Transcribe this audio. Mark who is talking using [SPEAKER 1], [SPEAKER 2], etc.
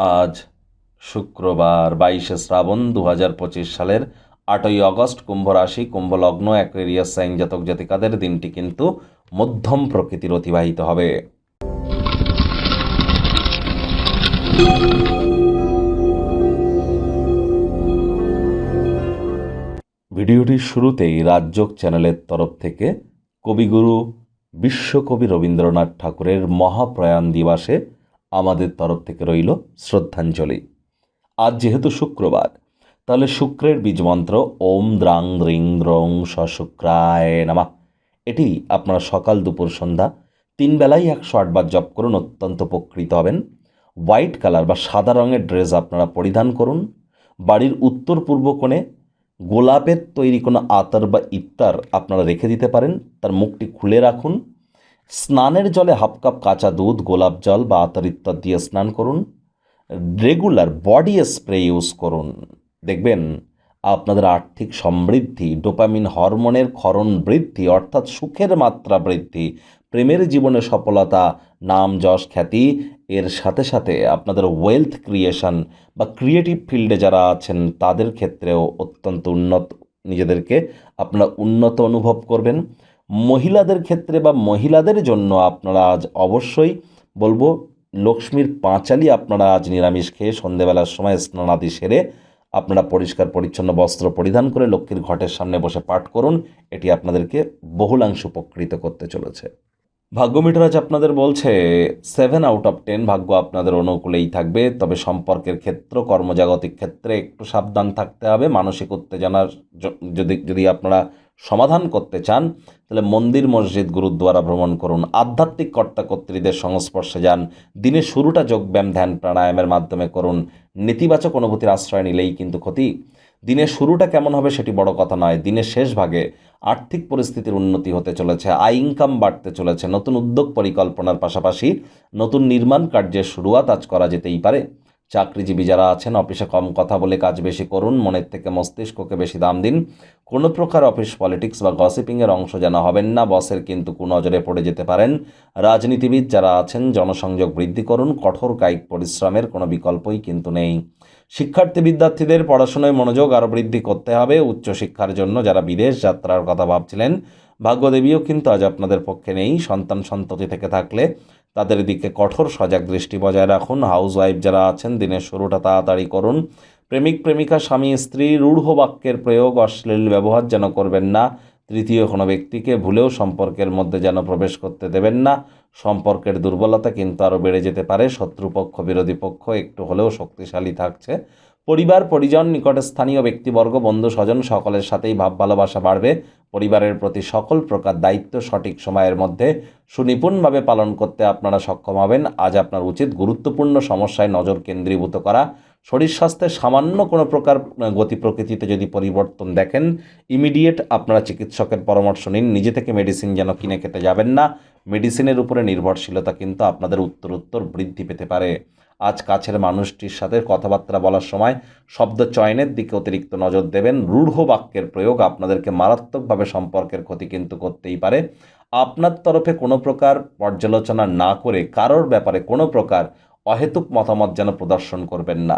[SPEAKER 1] আজ শুক্রবার বাইশে শ্রাবণ দু হাজার পঁচিশ সালের আটই আগস্ট কুম্ভ রাশি কুম্ভ লগ্ন অ্যাকুয়ারিয়াস সাইন জাতক জাতিকাদের দিনটি কিন্তু মধ্যম প্রকৃতির অতিবাহিত হবে। ভিডিওটির শুরুতেই রাজযোগ চ্যানেলের তরফ থেকে কবিগুরু বিশ্বকবি রবীন্দ্রনাথ ঠাকুরের মহাপ্রয়াণ দিবসে আমাদের তরফ থেকে রইল শ্রদ্ধাঞ্জলি। আজ যেহেতু শুক্রবার, তাহলে শুক্রের বীজমন্ত্র ওম দ্রাং দ্রিং দ্রং শুক্রায় নামা। এটি আপনারা সকাল দুপুর সন্ধ্যা তিন বেলায় একশো আটবার জপ করুন, অত্যন্ত উপকৃত হবেন। হোয়াইট কালার বা সাদা রঙের ড্রেস আপনারা পরিধান করুন। বাড়ির উত্তর পূর্ব কোণে গোলাপের তৈরি কোনো আতর বা ইত্তার আপনারা রেখে দিতে পারেন। তার মুখটি খুলে রাখুন। স্নানের জলে হাফ কাপ কাঁচা দুধ, গোলাপ জল বা আতর ইত্যাদি দিয়ে স্নান করুন। রেগুলার বডি স্প্রে ইউজ করুন। দেখবেন আপনাদের আর্থিক সমৃদ্ধি, ডোপামিন হরমোনের ক্ষরণ বৃদ্ধি, অর্থাৎ সুখের মাত্রা বৃদ্ধি, প্রেমের জীবনে সফলতা, নাম যশ খ্যাতি, এর সাথে সাথে আপনাদের ওয়েলথ ক্রিয়েশন বা ক্রিয়েটিভ ফিল্ডে যারা আছেন, তাদের ক্ষেত্রেও অত্যন্ত উন্নত, নিজেদেরকে আপনারা উন্নত অনুভব করবেন। মহিলাদের ক্ষেত্রে বা মহিলাদের জন্য আপনারা আজ অবশ্যই বলব, লক্ষ্মীর পাঁচালি আপনারা আজ নিরামিষ খেয়ে সন্ধেবেলার সময় স্নানাদি সেরে আপনারা পরিষ্কার, পরিচ্ছন্ন বস্ত্র পরিধান করে লক্ষ্মীর ঘটের সামনে বসে পাঠ করুন। এটি আপনাদেরকে বহুলাংশ উপকৃত করতে চলেছে। ভাগ্য মিটার আজ আপনাদের বলছে সেভেন আউট অফ টেন ভাগ্য আপনাদের অনুকূলেই থাকবে, তবে সম্পর্কের ক্ষেত্র, কর্মজাগতিক ক্ষেত্রে একটু সাবধান থাকতে হবে। মানসিক উত্তেজনার যদি যদি আপনারা সমাধান করতে চান, তাহলে মন্দির মসজিদ গুরুদ্বারা ভ্রমণ করুন। আধ্যাত্মিক কর্তা কর্ত্রীদের সংস্পর্শে যান। দিনের শুরুটা যোগব্যায়াম, ধ্যান, প্রাণায়ামের মাধ্যমে করুন। নেতিবাচক অনুভূতির আশ্রয় নিলেই কিন্তু ক্ষতি। দিনের শুরুটা কেমন হবে সেটি বড় কথা নয়। দিনের শেষ ভাগে আর্থিক পরিস্থিতির উন্নতি হতে চলেছে, আয় ইনকাম বাড়তে চলেছে, নতুন উদ্যোগ পরিকল্পনার পাশাপাশি নতুন নির্মাণ কার্যের শুরুয়াত আজ করা যেতেই পারে। চাকরিজীবী যারা আছেন, অফিসে কম কথা বলে কাজ বেশি করুন, মনের থেকে মস্তিষ্ককে বেশি দাম দিন। কোনো প্রকার অফিস পলিটিক্স বা গসিপিংয়ের অংশ যেন হবেন না, বসের কিন্তু কুনজরে পড়ে যেতে পারেন। রাজনীতিবিদ যারা আছেন, জনসংযোগ বৃদ্ধি করুন, কঠোর কায়িক পরিশ্রমের কোনো বিকল্পই কিন্তু নেই। শিক্ষার্থী বিদ্যার্থীদের পড়াশোনায় মনোযোগ আরও বৃদ্ধি করতে হবে। উচ্চশিক্ষার জন্য যারা বিদেশ যাত্রার কথা ভাবছিলেন, ভাগ্যদেবীও কিন্তু আজ আপনাদের পক্ষে নেই। সন্তান সন্ততি থেকে থাকলে তাদের দিকে কঠোর সজাগ দৃষ্টি বজায় রাখুন। হাউস ওয়াইফ যারা আছেন, দিনের শুরুটা তাড়াতাড়ি করুন। প্রেমিক, প্রেমিকা, স্বামী, স্ত্রী, রূঢ় বাক্যের প্রয়োগ, অশ্লীল ব্যবহার যেন করবেন না। তৃতীয় কোনো ব্যক্তিকে ভুলেও সম্পর্কের মধ্যে যেন প্রবেশ করতে দেবেন না। সম্পর্কের দুর্বলতা কিন্তু আরও বেড়ে যেতে পারে। শত্রুপক্ষ, বিরোধী পক্ষ একটু হলেও শক্তিশালী থাকছে। পরিবার, পরিজন নিকটে স্থানীয় ব্যক্তিবর্গ বন্ধু স্বজন সকলের সাথেই ভাব ভালোবাসা বাড়বে। পরিবারের প্রতি সকল প্রকার দায়িত্ব সঠিক সময়ের মধ্যে সুনিপুণভাবে পালন করতে আপনারা সক্ষম হবেন। আজ আপনার উচিত গুরুত্বপূর্ণ সমস্যায় নজর কেন্দ্রীভূত করা। শরীর স্বাস্থ্যের সামান্য কোনো প্রকার গতি প্রকৃতিতে যদি পরিবর্তন দেখেন, ইমিডিয়েট আপনারা চিকিৎসকের পরামর্শ নিন। নিজে থেকে মেডিসিন যেন কিনে খেতে যাবেন না। মেডিসিনের উপরে নির্ভরশীলতা কিন্তু আপনাদের উত্তর উত্তর বৃদ্ধি পেতে পারে। আজ কাছের মানুষটির সাথে কথাবার্তা বলার সময় শব্দ চয়নের দিকে অতিরিক্ত নজর দেবেন। রূঢ় বাক্যের প্রয়োগ আপনাদেরকে মারাত্মকভাবে সম্পর্কের ক্ষতি কিন্তু করতেই পারে। আপনার তরফে কোনো প্রকার পর্যালোচনা না করে কারোর ব্যাপারে কোনো প্রকার অহেতুক মতামত যেন প্রদর্শন করবেন না।